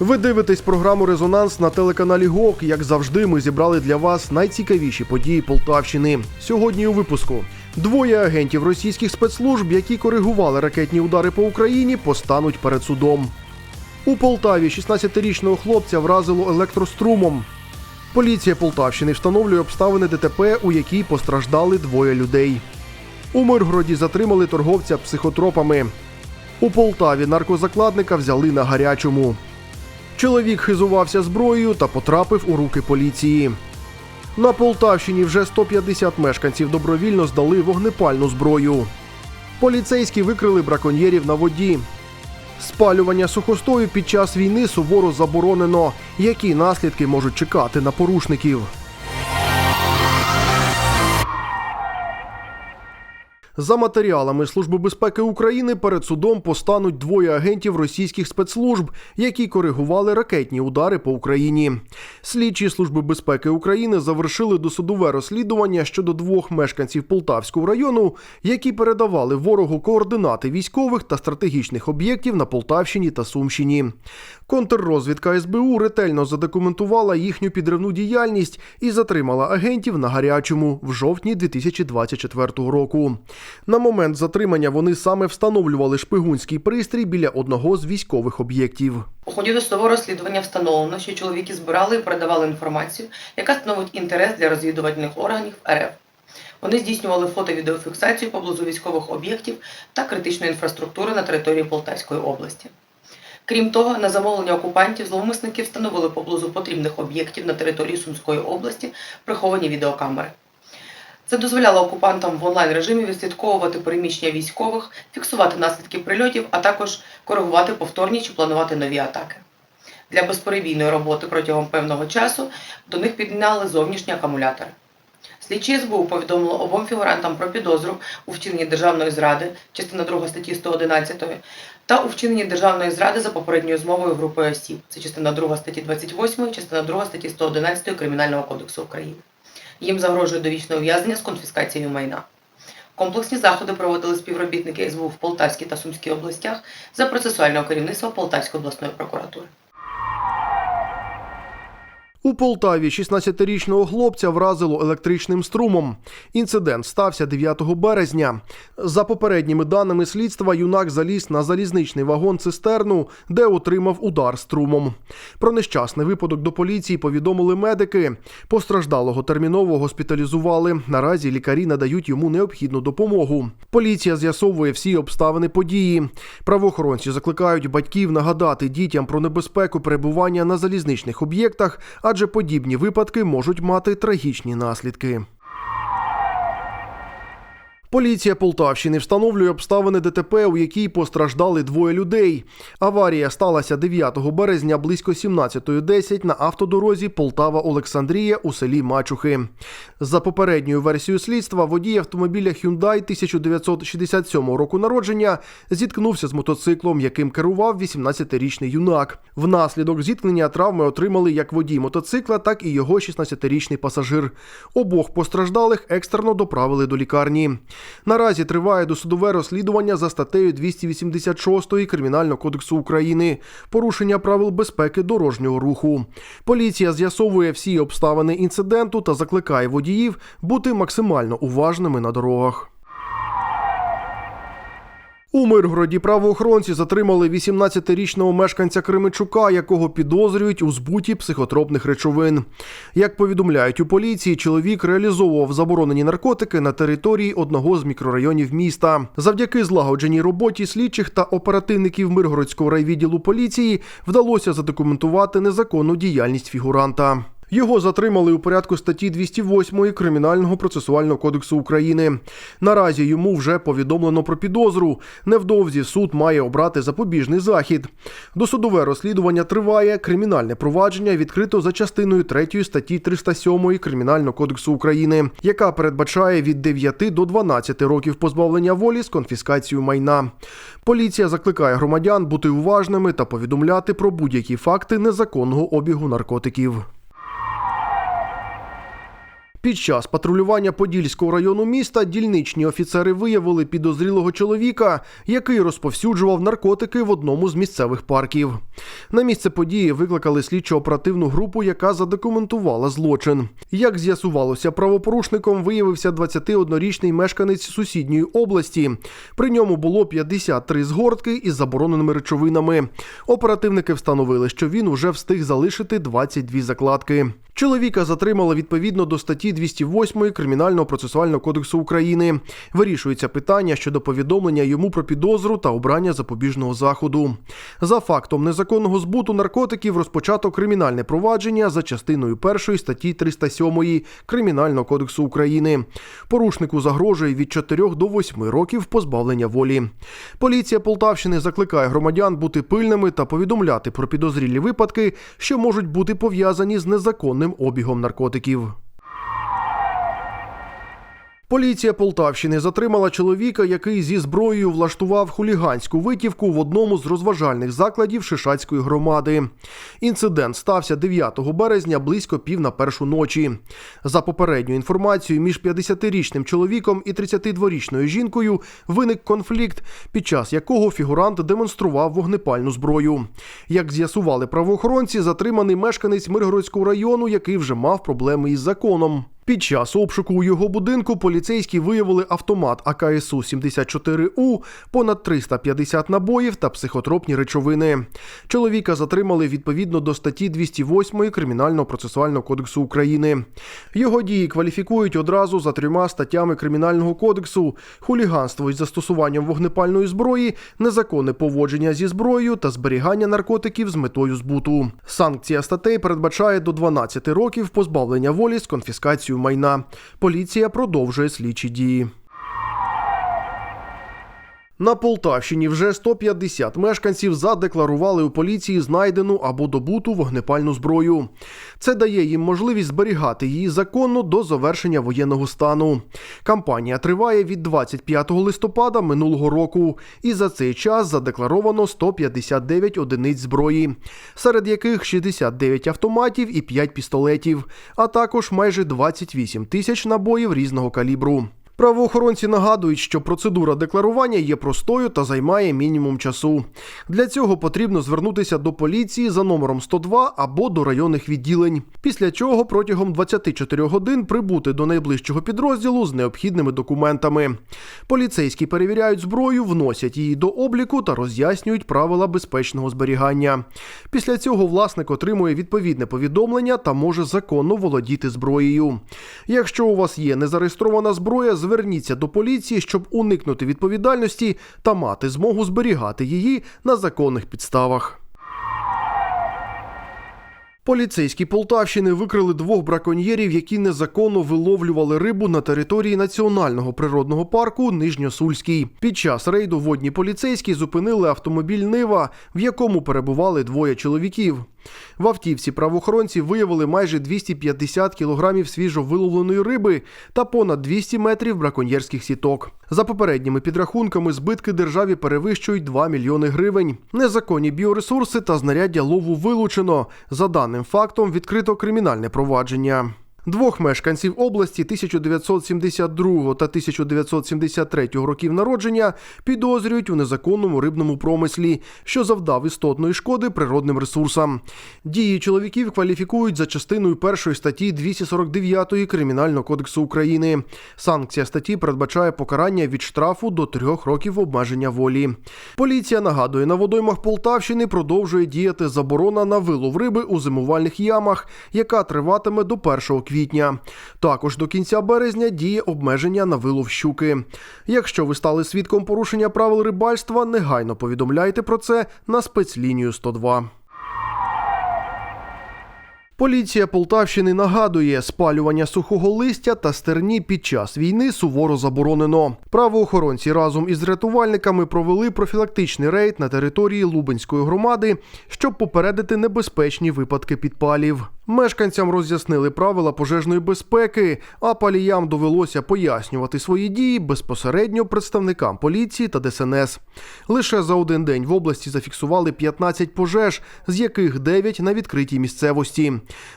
Ви дивитесь програму Резонанс на телеканалі ГОК. Як завжди, ми зібрали для вас найцікавіші події Полтавщини. Сьогодні у випуску двоє агентів російських спецслужб, які коригували ракетні удари по Україні, постануть перед судом. У Полтаві 16-річного хлопця вразило електрострумом. Поліція Полтавщини встановлює обставини ДТП, у якій постраждали двоє людей. У Миргороді затримали торговця психотропами. У Полтаві наркозакладника взяли на гарячому. Чоловік хизувався зброєю та потрапив у руки поліції. На Полтавщині вже 150 мешканців добровільно здали вогнепальну зброю. Поліцейські викрили браконьєрів на воді. Спалювання сухостою під час війни суворо заборонено. Які наслідки можуть чекати на порушників? За матеріалами Служби безпеки України перед судом постануть двоє агентів російських спецслужб, які коригували ракетні удари по Україні. Слідчі Служби безпеки України завершили досудове розслідування щодо двох мешканців Полтавського району, які передавали ворогу координати військових та стратегічних об'єктів на Полтавщині та Сумщині. Контррозвідка СБУ ретельно задокументувала їхню підривну діяльність і затримала агентів на гарячому в жовтні 2024 року. На момент затримання вони саме встановлювали шпигунський пристрій біля одного з військових об'єктів. У ході досудового розслідування встановлено, що чоловіки збирали і передавали інформацію, яка становить інтерес для розвідувальних органів РФ. Вони здійснювали фото-відеофіксацію поблизу військових об'єктів та критичної інфраструктури на території Полтавської області. Крім того, на замовлення окупантів зловмисники встановили поблизу потрібних об'єктів на території Сумської області приховані відеокамери. Це дозволяло окупантам в онлайн режимі відслідковувати переміщення військових, фіксувати наслідки прильотів, а також коригувати повторні чи планувати нові атаки. Для безперебійної роботи протягом певного часу до них підняли зовнішні акумулятори. Слідчі СБУ повідомило обом фігурантам про підозру у вчиненні державної зради, частина 2 статті 111, та у вчиненні державної зради за попередньою змовою групи осіб. Це частина 2 статті 28, частина 2 статті 111 Кримінального кодексу України. Їм загрожує довічне ув'язнення з конфіскацією майна. Комплексні заходи проводили співробітники СБУ в Полтавській та Сумській областях за процесуального керівництва Полтавської обласної прокуратури. У Полтаві 16-річного хлопця вразило електричним струмом. Інцидент стався 9 березня. За попередніми даними слідства, юнак заліз на залізничний вагон цистерну, де отримав удар струмом. Про нещасний випадок до поліції повідомили медики. Постраждалого терміново госпіталізували. Наразі лікарі надають йому необхідну допомогу. Поліція з'ясовує всі обставини події. Правоохоронці закликають батьків нагадати дітям про небезпеку перебування на залізничних об'єктах, адже подібні випадки можуть мати трагічні наслідки. Поліція Полтавщини встановлює обставини ДТП, у якій постраждали двоє людей. Аварія сталася 9 березня близько 17.10 на автодорозі Полтава-Олександрія у селі Мачухи. За попередньою версією слідства, водій автомобіля Hyundai 1967 року народження зіткнувся з мотоциклом, яким керував 18-річний юнак. Внаслідок зіткнення травми отримали як водій мотоцикла, так і його 16-річний пасажир. Обох постраждалих екстрено доправили до лікарні. Наразі триває досудове розслідування за статтею 286 Кримінального кодексу України порушення правил безпеки дорожнього руху. Поліція з'ясовує всі обставини інциденту та закликає водіїв бути максимально уважними на дорогах. У Миргороді правоохоронці затримали 18-річного мешканця Кременчука, якого підозрюють у збуті психотропних речовин. Як повідомляють у поліції, чоловік реалізовував заборонені наркотики на території одного з мікрорайонів міста. Завдяки злагодженій роботі слідчих та оперативників Миргородського райвідділу поліції вдалося задокументувати незаконну діяльність фігуранта. Його затримали у порядку статті 208 Кримінального процесуального кодексу України. Наразі йому вже повідомлено про підозру. Невдовзі суд має обрати запобіжний захід. Досудове розслідування триває. Кримінальне провадження відкрито за частиною 3 статті 307 Кримінального кодексу України, яка передбачає від 9 до 12 років позбавлення волі з конфіскацією майна. Поліція закликає громадян бути уважними та повідомляти про будь-які факти незаконного обігу наркотиків. Під час патрулювання Подільського району міста дільничні офіцери виявили підозрілого чоловіка, який розповсюджував наркотики в одному з місцевих парків. На місце події викликали слідчо-оперативну групу, яка задокументувала злочин. Як з'ясувалося, правопорушником виявився 21-річний мешканець сусідньої області. При ньому було 53 згортки із забороненими речовинами. Оперативники встановили, що він уже встиг залишити 22 закладки. Чоловіка затримали відповідно до статті 208 Кримінального процесуального кодексу України. Вирішується питання щодо повідомлення йому про підозру та обрання запобіжного заходу. За фактом незаконного збуту наркотиків розпочато кримінальне провадження за частиною 1 статті 307 Кримінального кодексу України. Порушнику загрожує від 4 до 8 років позбавлення волі. Поліція Полтавщини закликає громадян бути пильними та повідомляти про підозрілі випадки, що можуть бути пов'язані з незаконним обігом наркотиків. Поліція Полтавщини затримала чоловіка, який зі зброєю влаштував хуліганську витівку в одному з розважальних закладів Шишацької громади. Інцидент стався 9 березня близько пів на першу ночі. За попередньою інформацією, між 50-річним чоловіком і 32-річною жінкою виник конфлікт, під час якого фігурант демонстрував вогнепальну зброю. Як з'ясували правоохоронці, затриманий мешканець Миргородського району, який вже мав проблеми із законом. Під час обшуку у його будинку поліцейські виявили автомат АКСУ 74У, понад 350 набоїв та психотропні речовини. Чоловіка затримали відповідно до статті 208 Кримінального процесуального кодексу України. Його дії кваліфікують одразу за трьома статтями Кримінального кодексу: хуліганство із застосуванням вогнепальної зброї, незаконне поводження зі зброєю та зберігання наркотиків з метою збуту. Санкція статей передбачає до 12 років позбавлення волі з конфіскацією майна. Поліція продовжує слідчі дії. На Полтавщині вже 150 мешканців задекларували у поліції знайдену або добуту вогнепальну зброю. Це дає їм можливість зберігати її законно до завершення воєнного стану. Кампанія триває від 25 листопада минулого року, і за цей час задекларовано 159 одиниць зброї, серед яких 69 автоматів і 5 пістолетів, а також майже 28 тисяч набоїв різного калібру. Правоохоронці нагадують, що процедура декларування є простою та займає мінімум часу. Для цього потрібно звернутися до поліції за номером 102 або до районних відділень. Після чого протягом 24 годин прибути до найближчого підрозділу з необхідними документами. Поліцейські перевіряють зброю, вносять її до обліку та роз'яснюють правила безпечного зберігання. Після цього власник отримує відповідне повідомлення та може законно володіти зброєю. Якщо у вас є незареєстрована зброя, зверніться до поліції, щоб уникнути відповідальності та мати змогу зберігати її на законних підставах. Поліцейські Полтавщини викрили двох браконьєрів, які незаконно виловлювали рибу на території національного природного парку Нижньосульський. Під час рейду водні поліцейські зупинили автомобіль Нива, в якому перебували двоє чоловіків. В автівці правоохоронці виявили майже 250 кілограмів свіжо виловленої риби та понад 200 метрів браконьєрських сіток. За попередніми підрахунками, збитки державі перевищують 2 мільйони гривень. Незаконні біоресурси та знаряддя лову вилучено. За даним фактом відкрито кримінальне провадження. Двох мешканців області 1972 та 1973 років народження підозрюють у незаконному рибному промислі, що завдав істотної шкоди природним ресурсам. Дії чоловіків кваліфікують за частиною першої статті 249 Кримінального кодексу України. Санкція статті передбачає покарання від штрафу до трьох років обмеження волі. Поліція нагадує, на водоймах Полтавщини продовжує діяти заборона на вилов риби у зимувальних ямах, яка триватиме до 1 квітня. Також до кінця березня діє обмеження на вилов щуки. Якщо ви стали свідком порушення правил рибальства, негайно повідомляйте про це на спецлінію 102. Поліція Полтавщини нагадує, спалювання сухого листя та стерні під час війни суворо заборонено. Правоохоронці разом із рятувальниками провели профілактичний рейд на території Лубенської громади, щоб попередити небезпечні випадки підпалів. Мешканцям роз'яснили правила пожежної безпеки, а паліям довелося пояснювати свої дії безпосередньо представникам поліції та ДСНС. Лише за один день в області зафіксували 15 пожеж, з яких 9 на відкритій місцевості.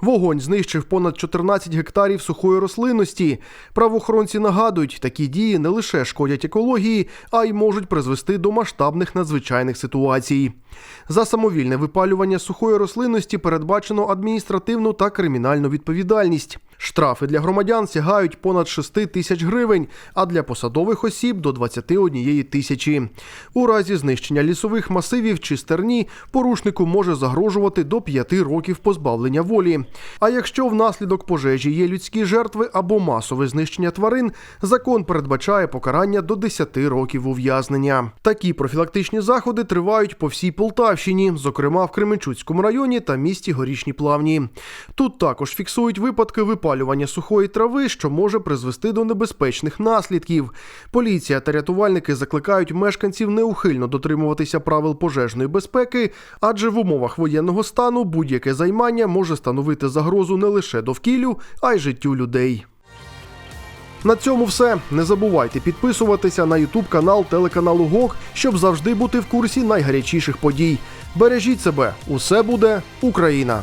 Вогонь знищив понад 14 гектарів сухої рослинності. Правоохоронці нагадують, такі дії не лише шкодять екології, а й можуть призвести до масштабних надзвичайних ситуацій. За самовільне випалювання сухої рослинності передбачено адміністративну та кримінальну відповідальність. Штрафи для громадян сягають понад 6 тисяч гривень, а для посадових осіб до 21 тисячі. У разі знищення лісових масивів чи стерні порушнику може загрожувати до 5 років позбавлення волі. А якщо внаслідок пожежі є людські жертви або масове знищення тварин, закон передбачає покарання до 10 років ув'язнення. Такі профілактичні заходи тривають по всій Полтавщині, зокрема в Кременчуцькому районі та місті Горішні Плавні. Тут також фіксують випадки випалювання сухої трави, що може призвести до небезпечних наслідків. Поліція та рятувальники закликають мешканців неухильно дотримуватися правил пожежної безпеки, адже в умовах воєнного стану будь-яке займання може становити загрозу не лише довкіллю, а й життю людей. На цьому все. Не забувайте підписуватися на Ютуб канал телеканалу ГОК, щоб завжди бути в курсі найгарячіших подій. Бережіть себе, усе буде Україна!